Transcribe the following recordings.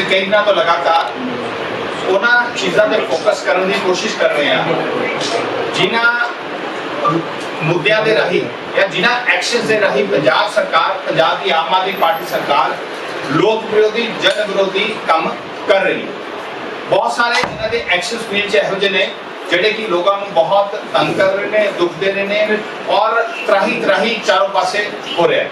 ਪਿਛਲੇ ਕਈ ਦਿਨਾਂ ਤੋਂ ਲਗਾਤਾਰ ਉਹਨਾਂ ਚੀਜ਼ਾਂ ਤੇ ਫੋਕਸ ਕਰਨ ਦੀ ਕੋਸ਼ਿਸ਼ ਕਰ ਰਹੇ ਹਾਂ। ਜਿਨ੍ਹਾਂ ਮੁੱਦਿਆਂ ਦੇ ਰਾਹੀਂ ਜਾਂ ਜਿਨ੍ਹਾਂ ਐਕਸ਼ਨਸ ਦੇ ਰਾਹੀਂ ਪੰਜਾਬ ਸਰਕਾਰ, ਪੰਜਾਬ ਦੀ ਆਮ ਆਦਮੀ ਪਾਰਟੀ ਸਰਕਾਰ ਲੋਕ ਵਿਰੋਧੀ, ਜਨ ਵਿਰੋਧੀ ਕੰਮ ਕਰ ਰਹੀ ਹੈ। ਬਹੁਤ ਸਾਰੇ ਇਹਨਾਂ ਦੇ ਐਕਸ਼ਨਸ ਮੇਲ ਚ ਇਹੋ ਜਿਹੇ ਨੇ, ਜਿਹੜੇ ਕਿ ਲੋਕਾਂ ਨੂੰ ਬਹੁਤ ਤੰਗ ਕਰ ਰਹੇ ਨੇ, ਦੁੱਖ ਦੇ ਰਹੇ ਨੇ ਔਰ ਤਰਾਹੀ ਤਰਾਹੀ ਚਾਰੋਂ ਪਾਸੇ ਹੋ ਰਿਹਾ ਹੈ।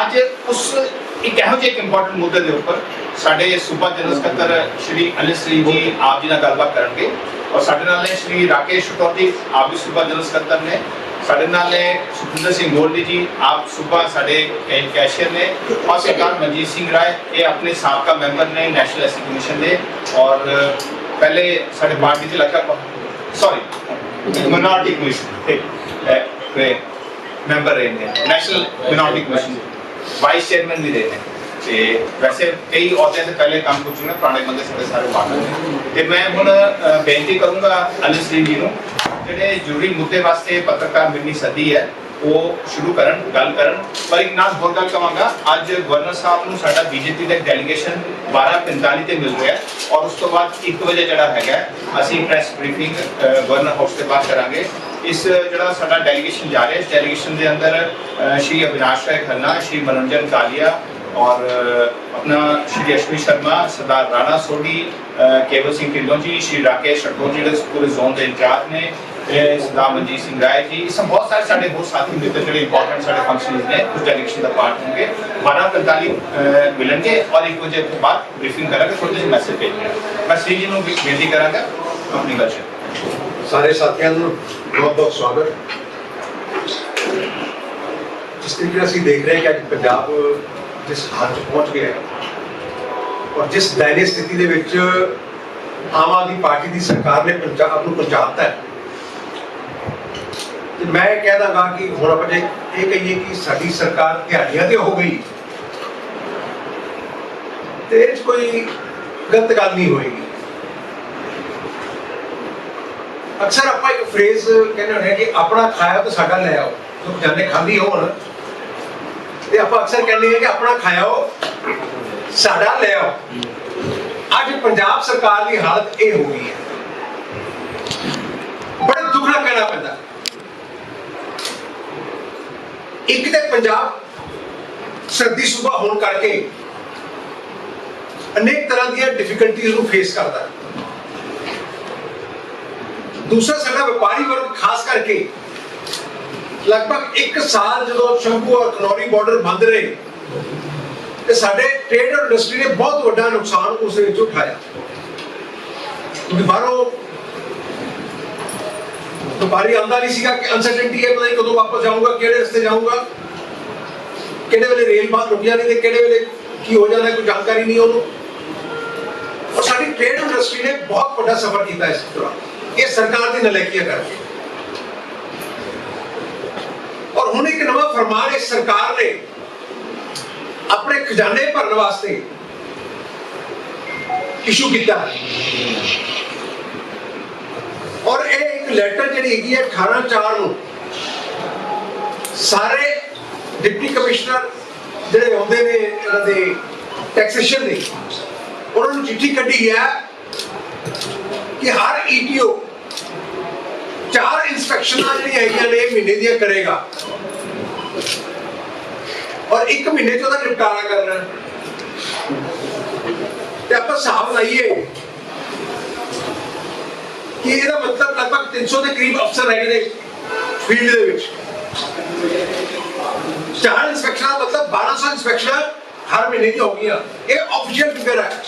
ਅੱਜ ਉਸ ਇੱਕ ਇਹੋ ਜਿਹੇ ਇੰਪੋਰਟੈਂਟ ਮੁੱਦੇ ਦੇ ਉੱਪਰ ਸਾਡੇ ਸੂਬਾ ਜਨਰਲ ਸਕੱਤਰ ਸ਼੍ਰੀ ਅਨਿਲ ਸਿੰਘ ਜੀ ਆਪ ਜੀ ਨਾਲ ਗੱਲਬਾਤ ਕਰਨਗੇ। ਔਰ ਸਾਡੇ ਨਾਲ ਨੇ ਸ਼੍ਰੀ ਰਾਕੇਸ਼ ਚਤੁਰਥੀ ਆਪ ਵੀ ਸੂਬਾ ਜਨਰਲ ਸਕੱਤਰ ਨੇ। ਸਾਡੇ ਨਾਲ ਨੇ ਸੁਖਿੰਦਰ ਸਿੰਘ ਗੋਲਡੀ ਜੀ, ਆਪ ਸੂਬਾ ਸਾਡੇ ਕੈਸ਼ੀਅਰ ਨੇ। ਔਰ ਸਰਦਾਰ ਮਨਜੀਤ ਸਿੰਘ ਰਾਏ, ਇਹ ਆਪਣੇ ਸਾਬਕਾ ਮੈਂਬਰ ਨੇ ਨੈਸ਼ਨਲ ਐਸਸੀ ਕਮਿਸ਼ਨ ਦੇ। ਔਰ ਪਹਿਲੇ ਸਾਡੇ ਪਾਰਟੀ ਦੇ ਲੱਗਾ ਸੌਰੀ ਮਿਨੋਰਟੀ ਕਮਿਸ਼ਨ ਤੇ ਮੈਂਬਰ ਰਹੇ ਨੇ। National minority commission vice chairman ਵੀ ਰਹੇ ਨੇ। ਤੇ ਵੈਸੇ ਕਈ ਅਹੁਦਿਆਂ ਦੇ ਪਹਿਲੇ ਕੰਮ ਕਰ ਨੇ ਪੁਰਾਣੇ ਬੰਦੇ ਸਾਡੇ ਸਾਰੇ ਵਾਕਫ ਨੇ। ਤੇ ਮੈਂ ਹੁਣ ਬੇਨਤੀ ਕਰੂੰਗਾ ਅਨਿਲ ਸਿੰਘ ਜੀ ਨੂੰ, ਜਿਹੜੇ ਜ਼ਰੂਰੀ ਮੁੱਦੇ ਵਾਸਤੇ ਪੱਤਰਕਾਰ ਮਿਲਣੀ ਸੱਦੀ ਹੈ, ਉਹ ਸ਼ੁਰੂ ਕਰਨ, ਗੱਲ ਕਰਨ। ਪਰ ਇੱਕ ਨਾਲ ਹੋਰ ਗੱਲ ਕਵਾਂਗਾ, ਅੱਜ ਗਵਰਨਰ ਸਾਹਿਬ ਨੂੰ ਸਾਡਾ ਬੀਜੇਪੀ ਦਾ ਡੈਲੀਗੇਸ਼ਨ 12:45 ਤੇ ਮਿਲ ਰਿਹਾ ਔਰ ਉਸ ਤੋਂ ਬਾਅਦ 1 ਵਜੇ ਜਿਹੜਾ ਹੈਗਾ ਅਸੀਂ ਪ੍ਰੈਸ ਬਰੀਫਿੰਗ ਗਵਰਨਰ ਹਾਊਸ ਤੇ ਬਾਤ ਕਰਾਂਗੇ। ਇਸ, ਜਿਹੜਾ ਸਾਡਾ ਡੈਲੀਗੇਸ਼ਨ ਜਾ ਰਿਹਾ ਇਸ ਡੈਲੀਗੇਸ਼ਨ ਦੇ ਅੰਦਰ ਸ਼੍ਰੀ ਅਵਿਨਾਸ਼ ਰਾਏ ਖੰਨਾ, ਸ਼੍ਰੀ ਮਨੋਰੰਜਨ ਕਾਲੀਆ और अ, अपना श्री अश्विनी शर्मा सरदार राणा सोडी अ, केवल सिंह ढिल्लों जी श्री राकेश राठौर जी ਜਿਹੜੇ ਪੂਰੇ ਜ਼ੋਨ ਦੇ ਇੰਚਾਰਜ ਨੇ ਇਹ ਸਰਦਾਰ ਮਨਜੀਤ ਸਿੰਘ ਰਾਏ ਜੀ ਇਸ ਤਰ੍ਹਾਂ ਬਹੁਤ ਸਾਰੇ ਸਾਡੇ ਹੋਰ ਸਾਥੀ ਮਿੱਤਰ ਜਿਹੜੇ ਇੰਪੋਰਟੈਂਟ ਸਾਡੇ ਫੰਕਸ਼ਨਸ ਨੇ ਉਸ ਡੈਲੀਗੇਸ਼ਨ ਦਾ ਪਾਰਟ ਹੋਣਗੇ 12:45 ਅ, ਮਿਲਣਗੇ ਔਰ 1 ਵਜੇ ਤੋਂ ਬਾਅਦ ਬਰੀਫਿੰਗ ਕਰਾਂਗੇ ਥੋੜੇ ਜਿਹੇ ਮੈਸੇਜ ਭੇਜਣਗੇ ਮੈਂ ਸ੍ਰੀ ਜੀ ਨੂੰ ਵੀ ਬੇਨਤੀ ਕਰਾਂਗਾ ਆਪਣੀ ਗੱਲ ਸ਼ੇਅਰ ਸਾਰੇ ਸਾਥੀਆਂ ਨੂੰ ਬਹੁਤ ਬਹੁਤ ਸਵਾਗਤ ਜਿਸ ਤਰੀਕੇ ਨਾਲ ਅਸੀਂ ਦੇਖ ਰਹੇ ਹਾਂ ਕਿ ਅੱਜ ਪੰਜਾਬ ਜਿਸ ਹੱਦ 'ਚ ਪਹੁੰਚ ਗਿਆ ਔਰ ਜਿਸ ਦਇਨੀ ਸਥਿਤੀ ਦੇ ਵਿੱਚ ਆਮ ਆਦਮੀ ਪਾਰਟੀ ਦੀ ਸਰਕਾਰ ਨੇ ਪੰਜਾਬ ਨੂੰ ਪਹੁੰਚਾਤਾ ਹੈ। ਤੇ ਮੈਂ ਕਹਿ ਦਾਂਗਾ ਕਿ ਹੁਣ ਆਪਾਂ ਜੇ ਇਹ ਕਹੀਏ ਕਿ ਸਾਡੀ ਸਰਕਾਰ ਦਿਹਾੜੀਆਂ ਤੇ ਹੋ ਗਈ, ਤੇ ਇਹ 'ਚ ਕੋਈ ਗਲਤ ਗੱਲ ਨਹੀਂ ਹੋਏਗੀ। ਅਕਸਰ ਆਪਾਂ ਇੱਕ ਫਰੇਜ਼ ਕਹਿੰਦੇ ਹੁੰਦੇ ਆ ਕਿ ਆਪਣਾ ਖਾਇਆ ਤਾਂ ਸਾਡਾ ਲੈ ਆਓ, ਜੋ ਜਾਨੇ ਖਾਲੀ ਹੋਣ। ਤੇ ਆਪਾਂ ਅਕਸਰ ਕਹਿੰਦੇ ਆ ਕਿ ਆਪਣਾ ਖਾਇਓ, ਸਾਡਾ ਲੈ ਆਓ ਅੱਜ ਪੰਜਾਬ ਸਰਕਾਰ ਦੀ ਹਾਲਤ ਇਹ ਹੋ ਗਈ ਹੈ। ਬੜੇ ਦੁੱਖ ਨਾਲ ਕਹਿਣਾ ਪੈਂਦਾ। ਇੱਕ ਤੇ ਪੰਜਾਬ ਸਰਦੀ ਸੂਬਾ ਹੋਣ ਕਰਕੇ ਅਨੇਕ ਤਰ੍ਹਾਂ ਦੀਆਂ ਡਿਫਿਕਲਟੀਆਂ ਨੂੰ ਫੇਸ ਕਰਦਾ ਦੂਸਰਾ ਸਾਡਾ ਵਪਾਰੀ ਵਰਗ, ਖਾਸ ਕਰਕੇ ਲਗਭਗ 1 ਸਾਲ ਜਦੋਂ ਸ਼ੰਭੂ ਔਰ ਖਨੌਰੀ ਬਾਰਡਰ ਬੰਦ ਰਹੇ ਤੇ ਸਾਡੇ ਟ੍ਰੇਡ ਔਰ ਇੰਡਸਟਰੀ ਨੇ ਬਹੁਤ ਵੱਡਾ ਨੁਕਸਾਨ ਉਸ ਦੇ ਵਿੱਚ ਉਠਾਇਆ ਕਿਉਂਕਿ ਬਾਹਰੋਂ ਵਪਾਰੀ ਆਉਂਦਾ ਨਹੀਂ ਸੀਗਾ ਕਿ ਅਨਸਰਟਨਟੀ ਹੈ ਪਤਾ ਨਹੀਂ ਕਦੋਂ ਵਾਪਸ ਜਾਊਂਗਾ ਕਿਹੜੇ ਰਸਤੇ ਜਾਊਂਗਾ ਕਿਹੜੇ ਵੇਲੇ ਰੇਲ ਬਾਹਰ ਰੁਕ ਜਾਣੀ ਤੇ ਕਿਹੜੇ ਵੇਲੇ ਕੀ ਹੋ ਜਾਣਾ ਕੋਈ ਜਾਣਕਾਰੀ ਨਹੀਂ ਉਹਨੂੰ ਔਰ ਸਾਡੀ ਟ੍ਰੇਡ ਇੰਡਸਟਰੀ ਨੇ ਬਹੁਤ ਵੱਡਾ ਸਫਰ ਕੀਤਾ ਇਸ ਦੌਰਾਨ ਇਹ ਸਰਕਾਰ ਦੀ ਨਲਾਇਕੀਆਂ ਕਰਕੇ ਔਰ ਹੁਣ ਇੱਕ ਨਵਾਂ ਫਰਮਾਨ ਇਸ ਸਰਕਾਰ ਨੇ ਆਪਣੇ ਖਜ਼ਾਨੇ ਭਰਨ ਵਾਸਤੇ ਇਸ਼ੂ ਕੀਤਾ। ਔਰ ਇਹ ਇੱਕ ਲੈਟਰ ਜਿਹੜੀ ਹੈਗੀ ਹੈ 18 4 ਨੂੰ ਸਾਰੇ ਡਿਪਟੀ ਕਮਿਸ਼ਨਰ ਜਿਹੜੇ ਆਉਂਦੇ ਨੇ ਇਹਨਾਂ ਦੇ ਟੈਕਸੇਸ਼ਨ ਦੇ, ਉਹਨਾਂ ਨੂੰ ਚਿੱਠੀ ਕੱਢੀ ਹੈ ਕਿ ਹਰ ਈਟੀਓ ਚਾਰ ਇਨਸਪੈਕਸ਼ਨਾਂ ਜਿਹੜੀਆਂ ਹੈਗੀਆਂ ਨੇ ਮਹੀਨੇ ਦੀਆਂ ਕਰੇਗਾ। ਔਰ ਇੱਕ ਮਹੀਨੇ ਚ ਉਹਦਾ ਨਿਪਟਾਰਾ ਕਰਨਾ। ਤੇ ਆਪਾਂ ਹਿਸਾਬ ਲਾਈਏ ਕਿ ਇਹਦਾ ਮਤਲਬ ਲਗਭਗ 300 ਦੇ ਕਰੀਬ ਅਫਸਰ ਹੈਗੇ ਨੇ ਫੀਲਡ ਦੇ ਵਿੱਚ। ਚਾਰ ਇਨਸਪੈਕਸ਼ਨਾਂ ਮਤਲਬ 1200 ਇਨਸਪੈਕਸ਼ਨਾਂ ਹਰ ਮਹੀਨੇ ਦੀ ਹੋ ਗਈਆਂ। ਇਹ ਆਫੀਸ਼ੀਅਲ ਫਿਗਰ ਹੈ।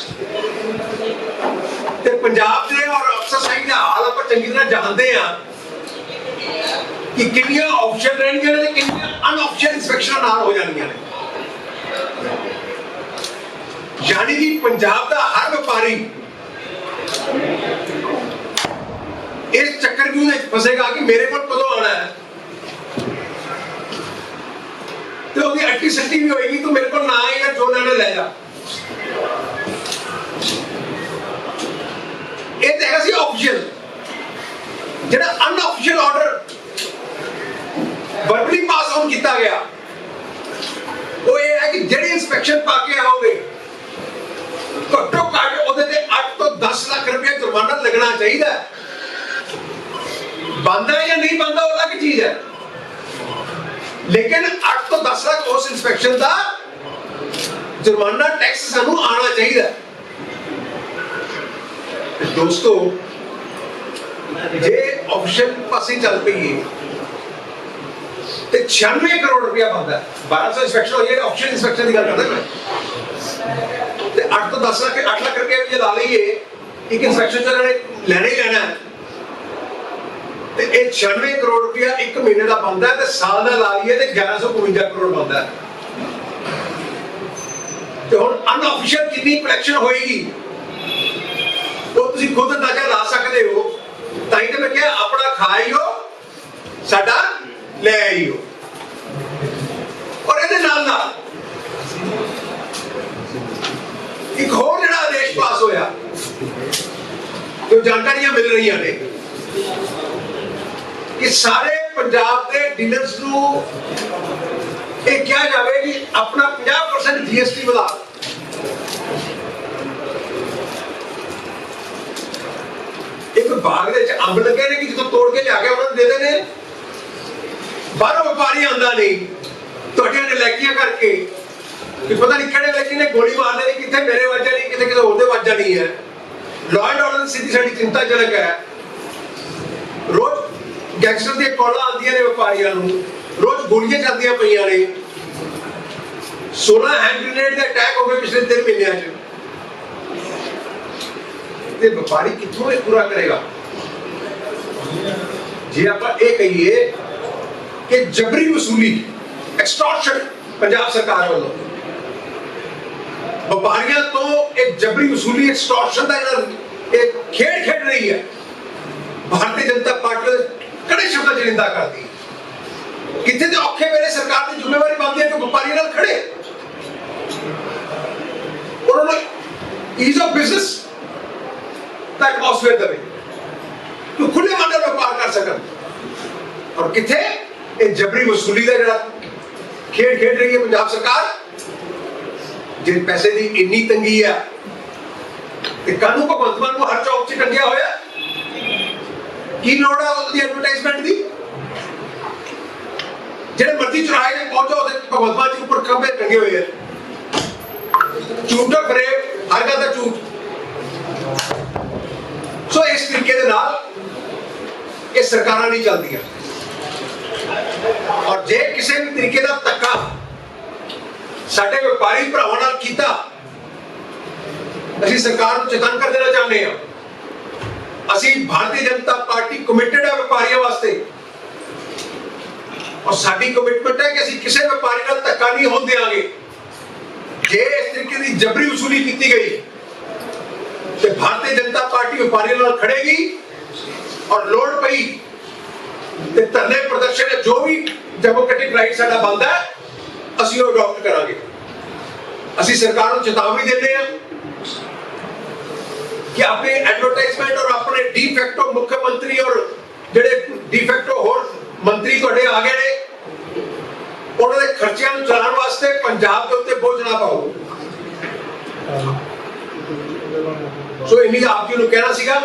ਤੇ ਪੰਜਾਬ ਦੇ ਔਰ ਅਫਸਰ ਸਾਈ ਦਾ ਹਾਲ ਆਪਾਂ ਚੰਗੀ ਤਰ੍ਹਾਂ ਜਾਣਦੇ ਆ ਕਿ ਕਿੰਨੀਆਂ ਆਪਸ਼ਨ ਰਹਿਣਗੀਆਂ ਨੇ ਤੇ ਕਿੰਨੀਆਂ ਅਨਆਫੀਸ਼ੀਅਲ ਇਨਸਪੈਕਸ਼ਨਾਂ ਨਾਲ ਹੋ ਜਾਣਗੀਆਂ ਨੇ। ਯਾਨੀ ਕਿ ਪੰਜਾਬ ਦਾ ਹਰ ਵਪਾਰੀ ਇਸ ਚੱਕਰ ਕਿਉਂ ਵਿੱਚ ਫਸੇਗਾ ਕਿ ਮੇਰੇ ਕੋਲ ਕਦੋਂ ਆਣਾ ਹੈ। ਤੇ ਉਹਦੀ ਅੱਟੀ ਸੱਟੀ ਵੀ ਹੋਏਗੀ, ਤੂੰ ਮੇਰੇ ਕੋਲ ਨਾ ਆਏਗਾ ਜੋ ਲੈਣਾ ਲੈ ਜਾ। ਇਹ ਤਾਂ ਹੈਗਾ ਸੀ ਆਫੀਸ਼ੀਅਲ ਜਿਹੜਾ ਅਨਆਫੀਸ਼ੀਅਲ ਆਰਡਰ ਵਰਬਲੀ ਪਾਸ ਆਨ ਕੀਤਾ ਗਿਆ। ਉਹ ਇਹ ਹੈ ਕਿ ਜਿਹੜੀ ਇਨਸਪੈਕਸ਼ਨ ਪਾ ਕੇ ਆਓਗੇ, ਘੱਟੋ ਘੱਟ ਉਹਦੇ ਤੇ 8 ਤੋਂ 10 ਲੱਖ ਰੁਪਏ ਜੁਰਮਾਨਾ ਲੱਗਣਾ ਚਾਹੀਦਾ ਬੰਦਾ ਜਾਂ ਨਹੀਂ ਬੰਦਾ ਉਹ ਅਲੱਗ ਚੀਜ਼ ਹੈ? ਲੇਕਿਨ 8 ਤੋਂ 10 ਲੱਖ ਉਸ ਇਨਸਪੈਕਸ਼ਨ ਦਾ ਜੁਰਮਾਨਾ ਟੈਕਸ ਸਾਨੂੰ ਆਣਾ ਚਾਹੀਦਾ ਦੋਸਤੋ, ਜੇ ਆਪਸ਼ਨ ਪਾਸੇ ਚੱਲ ਪਈਏ ਤੇ 96 ਕਰੋੜ ਰੁਪਇਆ ਬਣਦਾ ਹੈ। 1200 ਇਨਸਪੈਕਸ਼ਨ ਹੋਈ ਹੈ ਆਪਸ਼ਨ ਇਨਸਪੈਕਸ਼ਨ ਦੀ ਗੱਲ ਕਰਦਾ ਮੈਂ ਤੇ 8 ਤੋਂ 10 ਲੱਖ 8 ਲੱਖ ਰੁਪਏ ਜੇ ਲਾ ਲਈਏ, ਇੱਕ ਇਨਸਪੈਕਸ਼ਨ ਚ ਇਹਨਾਂ ਲੈਣਾ ਹੀ ਲੈਣਾ ਤੇ ਇਹ 96 ਕਰੋੜ ਰੁਪਇਆ ਇੱਕ ਮਹੀਨੇ ਦਾ ਬਣਦਾ ਤੇ ਸਾਲ ਦਾ ਲਾ ਲਈਏ ਤੇ 1152 ਕਰੋੜ ਬਣਦਾ ਤੇ ਹੁਣ ਅਨਆਫੀਸ਼ੀਅਲ ਕਿੰਨੀ ਕਲੈਕਸ਼ਨ ਹੋਏਗੀ, ਉਹ ਤੁਸੀਂ ਖੁਦ ਅੰਦਾਜ਼ਾ ਲਾ ਸਕਦੇ ਹੋ। ਤਾਂ ਹੀ ਤਾਂ ਮੈਂ ਕਿਹਾ, ਆਪਣਾ ਖਾਈਓ ਸਾਡਾ ਲੈ ਆਈਓ ਔਰ ਇਹਦੇ ਨਾਲ ਨਾਲ ਇੱਕ ਹੋਰ ਜਿਹੜਾ ਆਦੇਸ਼ ਪਾਸ ਹੋਇਆ, ਜੋ ਜਾਣਕਾਰੀਆਂ ਮਿਲ ਰਹੀਆਂ ਨੇ, ਕਿ ਸਾਰੇ ਪੰਜਾਬ ਦੇ ਡੀਲਰਸ ਨੂੰ ਇਹ ਕਿਹਾ ਜਾਵੇ ਕਿ ਆਪਣਾ 50% ਜੀਐਸਟੀ ਵਧਾ ਇੱਕ ਬਾਗ ਦੇ ਵਿੱਚ ਅੰਬ ਲੱਗੇ ਨੇ ਕਿ ਜਦੋਂ ਤੋੜ ਕੇ ਲਿਆ ਕੇ ਉਹਨਾਂ ਨੂੰ ਦੇ ਦੇਣੇ ਬਾਹਰੋਂ ਵਪਾਰੀ ਆਉਂਦਾ ਨਹੀਂ। ਤੁਹਾਡੀਆਂ ਨਲਾਇਕੀਆਂ ਕਰਕੇ। ਕਿ ਪਤਾ ਨਹੀਂ ਕਿਹੜੇ ਵਿਅਕਤੀ ਨੇ ਗੋਲੀ ਮਾਰ ਲਈ ਕਿੱਥੇ ਮੇਰੇ ਵੱਜਾ ਨਹੀਂ, ਕਿਤੇ ਕਿਸੇ ਹੋਰ ਦੇ ਵੱਜਾ ਨਹੀਂ ਹੈ। ਲਾਅ ਐਂਡ ਆਰਡਰ ਦੀ ਸਥਿਤੀ ਸਾਡੀ ਚਿੰਤਾਜਨਕ ਹੈ। ਰੋਜ਼ ਗੈਂਗਸਟਰ ਦੀਆਂ ਕਾਲਾਂ ਆਉਂਦੀਆਂ ਨੇ ਵਪਾਰੀਆਂ ਨੂੰ। ਰੋਜ਼ ਗੋਲੀਆਂ ਚੱਲਦੀਆਂ ਪਈਆਂ ਨੇ। 16 ਹੈਂਡ ਗ੍ਰੇਨੇਡ ਦੇ ਅਟੈਕ ਹੋ ਗਏ ਪਿਛਲੇ 3 ਮਹੀਨਿਆਂ 'ਚ। ਤੇ ਵਪਾਰੀ ਕਿੱਥੋਂ ਇਹ ਪੂਰਾ ਕਰੇਗਾ? ਜੇ ਆਪਾਂ ਇਹ ਕਹੀਏ ਕਿ ਜਬਰੀ ਵਸੂਲੀ ਐਕਸਟੋਰਸ਼ਨ ਪੰਜਾਬ ਸਰਕਾਰ ਵੱਲੋਂ। ਵਪਾਰੀਆਂ ਤੋਂ ਇਹ ਜਬਰੀ ਵਸੂਲੀ ਐਕਸਟੋਰਸ਼ਨ ਦਾ ਜਿਹੜਾ ਇਹ ਖੇਡ ਖੇਡ ਰਹੀ ਹੈ, ਭਾਰਤੀ ਜਨਤਾ ਪਾਰਟੀ ਕੜੇ ਸ਼ਬਦਾਂ 'ਚ ਨਿੰਦਾ ਕਰਦੀ ਹੈ। ਕਿੱਥੇ ਤੇ ਔਖੇ ਵੇਲੇ ਸਰਕਾਰ ਦੀ ਜ਼ਿੰਮੇਵਾਰੀ ਬਣਦੀ ਹੈ ਕਿ ਵਪਾਰੀਆਂ ਨਾਲ ਖੜੇ। ਉਹਨਾਂ ਨੂੰ ਈਜ਼ ਆਫ ਬਿਜ਼ਨਸ ਦਾ ਐਟਮੋਸਫੇਅਰ ਦੇਵੇ, ਕਿ ਖੁੱਲੇ ਮਨ ਨਾਲ ਵਪਾਰ ਕਰ ਸਕਣ। ਔਰ ਕਿੱਥੇ ਇਹ ਜਬਰੀ ਵਸੂਲੀ ਦਾ ਜਿਹੜਾ ਖੇਡ ਖੇਡ ਰਹੀ ਹੈ ਪੰਜਾਬ ਸਰਕਾਰ ਜੇ ਪੈਸੇ ਦੀ ਇੰਨੀ ਤੰਗੀ ਆ, ਤੇ ਕਾਨੂੰ ਭਗਵੰਤ ਮਾਨ ਨੂੰ ਹਰ ਚੌਕ 'ਚ ਟੰਗਿਆ ਹੋਇਆ, ਕੀ ਲੋੜ ਆ ਉਹਦੀ ਐਡਵਰਟਾਈਜ਼ਮੈਂਟ ਦੀ? ਜਿਹੜੇ ਮਰਜ਼ੀ ਚੁਰਾਹੇ ਤੇ ਪਹੁੰਚੋ, ਉਹਦੇ ਭਗਵੰਤ ਮਾਨ ਜੀ ਉੱਪਰ ਖੰਭੇ ਟੰਗੇ ਹੋਏ ਆ। ਝੂਠਾ ਫਰੇਬ ਹਰ ਗੱਲ ਦਾ ਝੂਠ। ਸੋ ਇਸ ਤਰੀਕੇ ਦੇ ਨਾਲ ਇਹ ਸਰਕਾਰਾਂ ਨਹੀਂ ਚੱਲਦੀਆਂ। ਔਰ ਜੇ ਕਿਸੇ ਵੀ ਤਰੀਕੇ ਦਾ ਧੱਕਾ ਸਾਡੇ ਵਪਾਰੀ ਭਰਾਵਾਂ ਨਾਲ ਕੀਤਾ, ਅਸੀਂ ਸਰਕਾਰ ਨੂੰ ਚੇਤਨ ਕਰ ਦੇਣਾ ਚਾਹੁੰਦੇ ਹਾਂ। ਅਸੀਂ ਭਾਰਤੀ ਜਨਤਾ ਪਾਰਟੀ ਕਮਿਟਡ ਹੈ ਵਪਾਰੀਆਂ ਵਾਸਤੇ। ਔਰ ਸਾਡੀ ਕਮਿਟਮੈਂਟ ਹੈ ਕਿ ਅਸੀਂ ਕਿਸੇ ਵਪਾਰੀ ਨਾਲ ਧੱਕਾ ਨਹੀਂ ਹੋਣ ਦੇਵਾਂਗੇ ਜੇ ਇਸ ਤਰੀਕੇ ਦੀ ਜਬਰੀ ਵਸੂਲੀ ਕੀਤੀ ਗਈ, ਤੇ ਭਾਰਤੀ ਜਨਤਾ ਪਾਰਟੀ ਵਪਾਰੀਆਂ ਨਾਲ ਖੜੇਗੀ ਔਰ ਲੋੜ ਪਈ ਤੇ ਧਰਨੇ ਪ੍ਰਦਰਸ਼ਨ ਜੋ ਵੀ ਡੈਮੋਕ੍ਰੈਟਿਕ ਰਾਈਟ ਸਾਡਾ ਬਣਦਾ, ਅਸੀਂ ਉਹ ਅਡਾਪਟ ਕਰਾਂਗੇ। ਅਸੀਂ ਸਰਕਾਰ ਨੂੰ ਚੇਤਾਵਨੀ ਦਿੰਦੇ ਹਾਂ ਕਿ ਆਪਣੇ ਐਡਵਰਟਾਈਜ਼ਮੈਂਟ ਔਰ ਆਪਣੇ ਡੀਫੈਕਟੋ ਮੁੱਖ ਮੰਤਰੀ ਔਰ ਜਿਹੜੇ ਡੀਫੈਕਟੋ ਹੋਰ ਮੰਤਰੀ ਤੁਹਾਡੇ ਆ ਗਏ ਨੇ, ਉਹਨਾਂ ਦੇ ਖਰਚਿਆਂ ਨੂੰ ਚਲਾਉਣ ਵਾਸਤੇ ਪੰਜਾਬ ਦੇ ਉੱਤੇ ਬੋਝ ਨਾ ਪਾਓ। ਸੋ ਇੰਨੀ ਆਪ ਜੀ ਨੂੰ ਕਹਿਣਾ ਸੀਗਾ।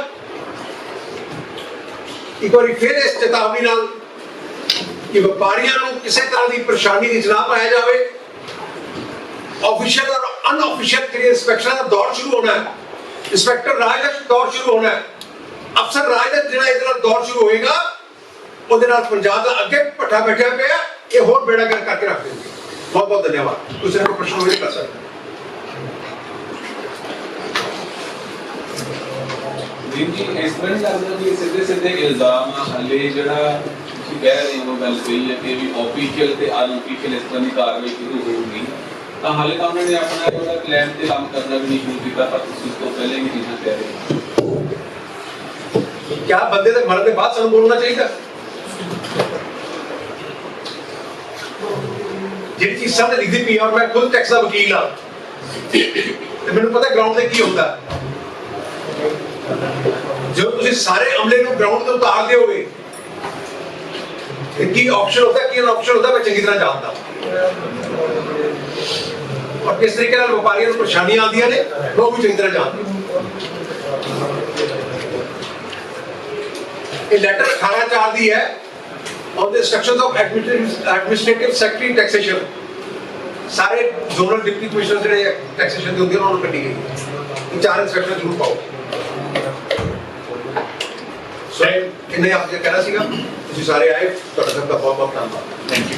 ਇੱਕ ਵਾਰੀ ਫਿਰ ਇਸ ਚੇਤਾਵਨੀ ਨਾਲ ਕਿ ਵਪਾਰੀਆਂ ਨੂੰ ਕਿਸੇ ਤਰ੍ਹਾਂ ਦੀ ਪਰੇਸ਼ਾਨੀ ਵਿੱਚ ਨਾ ਪਾਇਆ ਜਾਵੇ। ਆਫੀਸ਼ੀਅਲ ਔਰ ਅਨਆਫੀਸ਼ੀਅਲ ਕਰੀ ਇੰਸਪੈਕਸ਼ਨ ਦਾ ਦੌਰ ਸ਼ੁਰੂ ਹੋਣਾ ਹੈ। ਇੰਸਪੈਕਟਰ ਰਾਜ ਦਾ ਦੌਰ ਸ਼ੁਰੂ ਹੋਣਾ ਹੈ। ਅਫਸਰ ਰਾਜ ਦਾ ਜਿਹੜਾ ਇਹਦੇ ਨਾਲ ਦੌਰ ਸ਼ੁਰੂ ਹੋਏਗਾ, ਉਹਦੇ ਨਾਲ ਪੰਜਾਬ ਦਾ ਅੱਗੇ ਪੱਠਾ ਬੈਠਿਆ ਪਿਆ, ਇਹ ਹੋਰ ਬੇੜਾ ਕਰ ਕਰਕੇ ਰੱਖ ਦੇਣਗੇ ਬਹੁਤ ਬਹੁਤ ਧੰਨਵਾਦ। ਤੁਸੀਂ ਕੋਈ ਪ੍ਰਸ਼ਨ ਹੋਵੇ ਕਰ ਸਕਦੇ ਵੀਰ ਜੀ, ਇਸ ਤਰ੍ਹਾਂ ਲੱਗਦਾ ਵੀ ਸਿੱਧੇ ਸਿੱਧੇ ਇਲਜ਼ਾਮ ਆ। ਜਿਹੜਾ ਤੁਸੀਂ ਕਹਿ ਰਹੇ ਹੋ, ਗੱਲ ਸਹੀ ਹੈ ਕਿ ਵੀ ਆਫੀਸ਼ੀਅਲ ਤੇ ਅਨਆਫੀਸ਼ੀਅਲ ਇਸ ਤਰ੍ਹਾਂ ਦੀ ਕਾਰਵਾਈ ਸ਼ੁਰੂ ਹੋਊਗੀ ਤਾਂ ਹਾਲੇ ਤਾਂ ਉਹਨਾਂ ਨੇ ਆਪਣਾ ਜਿਹੜਾ ਪਲਾਨ ਤੇ ਕੰਮ ਕਰਨਾ ਵੀ ਨਹੀਂ ਸ਼ੁਰੂ ਕੀਤਾ, ਪਰ ਤੁਸੀਂ ਇਸ ਤੋਂ ਪਹਿਲੇ ਵੀ ਚੀਜ਼ਾਂ ਕਹਿ ਰਹੇ। ਹੋ ਕਿਆ ਬੰਦੇ ਦੇ ਮਰਨ ਦੇ ਬਾਅਦ ਸਾਨੂੰ ਬੋਲਣਾ ਚਾਹੀਦਾ? ਜਿਹੜੀ ਚੀਜ਼ ਸਾਹਮਣੇ ਲਿਖਦੀ ਪਈ ਔਰ ਮੈਂ ਖੁਦ ਟੈਕਸ ਦਾ ਵਕੀਲ ਆ, ਤੇ ਮੈਨੂੰ ਪਤਾ ਗਰਾਊਂਡ ਤੇ ਕੀ ਹੁੰਦਾ। ਜਦੋਂ ਤੁਸੀਂ ਸਾਰੇ ਅਮਲੇ ਨੂੰ ਗਰਾਊਂਡ ਤੇ ਉਤਾਰ ਦਿਓਗੇ ਤੇ ਕੀ ਆਪਸ਼ਨ ਹੁੰਦਾ ਕੀ ਆਪਸ਼ਨ ਹੁੰਦਾ ਮੈਂ ਚੰਗੀ ਤਰ੍ਹਾਂ ਜਾਣਦਾ। ਔਰ ਕਿਸ ਤਰੀਕੇ ਨਾਲ ਵਪਾਰੀਆਂ ਨੂੰ ਪਰੇਸ਼ਾਨੀਆਂ ਆਉਂਦੀਆਂ ਨੇ ਉਹ ਵੀ ਚੰਗੀ ਤਰ੍ਹਾਂ ਜਾਣਦੇ। ਇਹ ਲੈਟਰ 18 ਚਾਰ ਦੀ ਹੈ the instructions of administrative administrative secretary taxation ਸਾਰੇ ਜ਼ੋਨਲ ਡਿਪਟੀ ਕਮਿਸ਼ਨਰ ਜਿਹੜੇ ਟੈਕਸੇਸ਼ਨ ਦੇ ਹੁੰਦੇ ਉਹਨਾਂ ਨੂੰ ਕੱਢੀ ਗਈ ਇਹ ਚਾਰ ਇਨਸਟਰਕਸ਼ਨ ਜ਼ਰੂਰ ਪਾਓ। ਸੋ ਇਹਨੇ ਆਪ ਜੇ ਕਹਿਣਾ ਸੀਗਾ? ਤੁਸੀਂ ਸਾਰੇ ਆਏ ਤੁਹਾਡਾ ਸਭ ਦਾ ਬਹੁਤ ਬਹੁਤ ਧੰਨਵਾਦ। Thank you